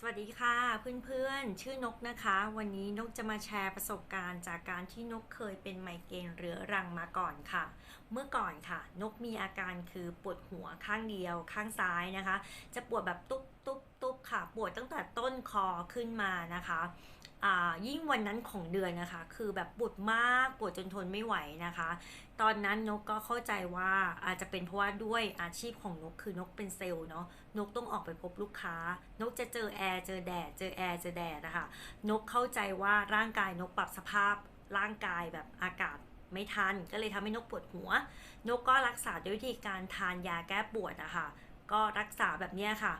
สวัสดีค่ะเพื่อนๆ ชื่อนกนะคะ วันนี้นกจะมาแชร์ประสบการณ์จากการที่นกเคยเป็นไมเกรนเรื้อรังมาก่อนค่ะ เมื่อก่อนค่ะ นกมีอาการคือปวดหัวข้างเดียวข้างซ้ายนะคะ จะปวดแบบตุ๊บตุ๊บตุ๊บค่ะ ปวดตั้งแต่ต้นคอขึ้นมานะคะ ยิ่งวันนั้นของเดือนนะคะ คือแบบปวดมากปวดจนทนไม่ไหวนะคะ ตอนนั้นนกก็เข้าใจว่าอาจจะเป็นเพราะว่าด้วยอาชีพของนกคือนกเป็นเซลล์เนาะนกต้องออกไปพบลูกค้า นกจะเจอแอร์เจอแดดเจอแอร์เจอแดดนะคะนกเข้าใจว่าร่างกายนกปรับสภาพร่างกายแบบอากาศไม่ทัน ก็เลยทำให้นกปวดหัว นกก็รักษาด้วยวิธีการทานยาแก้ปวดอะคะก็รักษาแบบนี้ค่ะ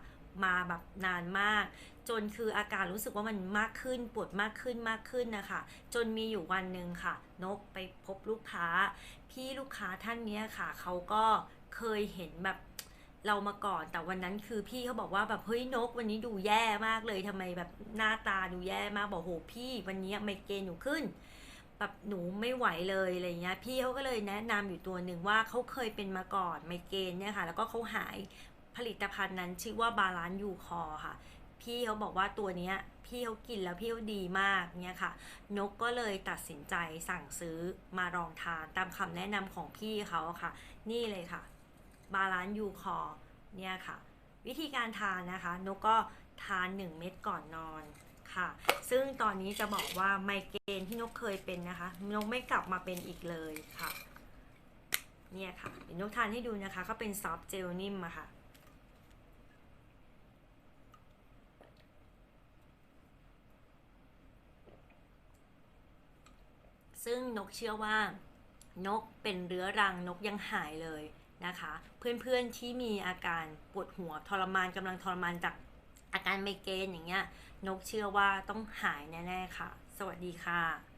มาแบบนานมาก จนคืออาการรู้สึกว่ามันมากขึ้นปวดมากขึ้นมากขึ้นนะคะ จนมีอยู่วันหนึ่งค่ะ นกไปพบลูกค้า พี่ลูกค้าท่านเนี้ยค่ะเขาก็เคยเห็นแบบเรามาก่อนแต่วันนั้นคือพี่เขาบอกว่าแบบเฮ้ยนกวันนี้ดูแย่มากเลยทำไมแบบหน้าตาดูแย่มากบอกโหพี่วันนี้ไมเกรนหนูขึ้นแบบหนูไม่ไหวเลยอะไรเงี้ยพี่เขาก็เลยแนะนำอยู่ตัวหนึ่งว่าเขาเคยเป็นมาก่อนไมเกรนเนี่ยค่ะ แล้วก็เขาหาย ผลิตภัณฑ์นั้นชื่อว่าบาลานซ์ยูคอค่ะ พี่เขาบอกว่าตัวนี้พี่เขากินแล้วพี่เขาดีมากเนี่ยค่ะ นกก็เลยตัดสินใจสั่งซื้อมาลองทานตามคำแนะนำของพี่เขาค่ะ นี่เลยค่ะบาลานซ์ยูคอเนี่ยค่ะ วิธีการทานนะคะ นกก็ทาน 1 เม็ดก่อนนอนค่ะ ซึ่งตอนนี้จะบอกว่าไมเกรนที่นกเคยเป็นนะคะ นกไม่กลับมาเป็นอีกเลยค่ะ เนี่ยค่ะเดี๋ยวนกทานให้ดูนะคะ ก็เป็นซอฟต์เจลนิ่มอะค่ะ ซึ่งนกเชื่อว่านกเป็นเรื้อรังนกยังหายเลยนะคะ เพื่อนๆที่มีอาการปวดหัวทรมานกำลังทรมานจากอาการไมเกรนอย่างเงี้ยนกเชื่อว่าต้องหายแน่ๆค่ะ สวัสดีค่ะ